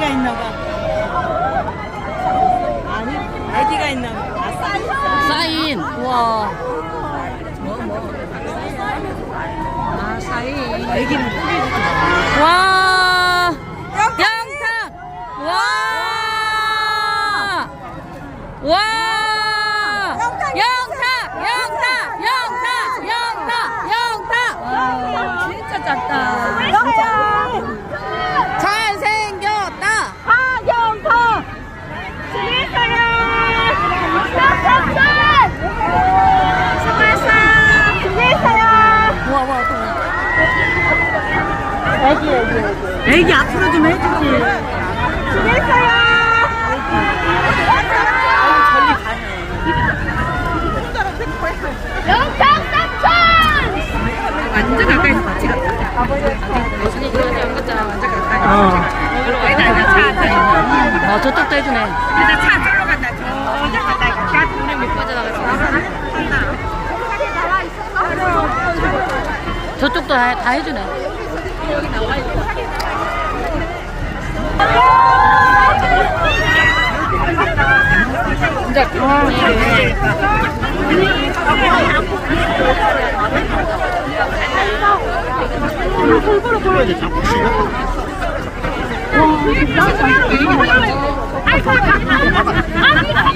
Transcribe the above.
아기가 있나봐. 아니, 아기가 있나봐. 아, 사인. 와. 뭐, 뭐. 아, 사인. 아기는 뿌리지. 와. 양탕. 와. 와. 양탕. 양탕. 양탕. 양탕. 양탕. 진짜 작다. 진짜. 애기 앞으로 좀 해주지. 수고했어요 영탁 삼촌 완전 가까이서 같이 갔다. 예순이 그러지 안 갔잖아. 완전 가까이. 어. 여기로 가야 차 앉아 있네. 아, 저쪽도 해주네. 그래서 차 저로 간다. 저쪽 갔다. 이거 걔한테 우리 못 빠져나가지고. 저쪽도 다, 다 해주네. 진짜 경험이네. 골고루 골고루 이제 잡고 쉬고. 아이고, 아이고, 아이고.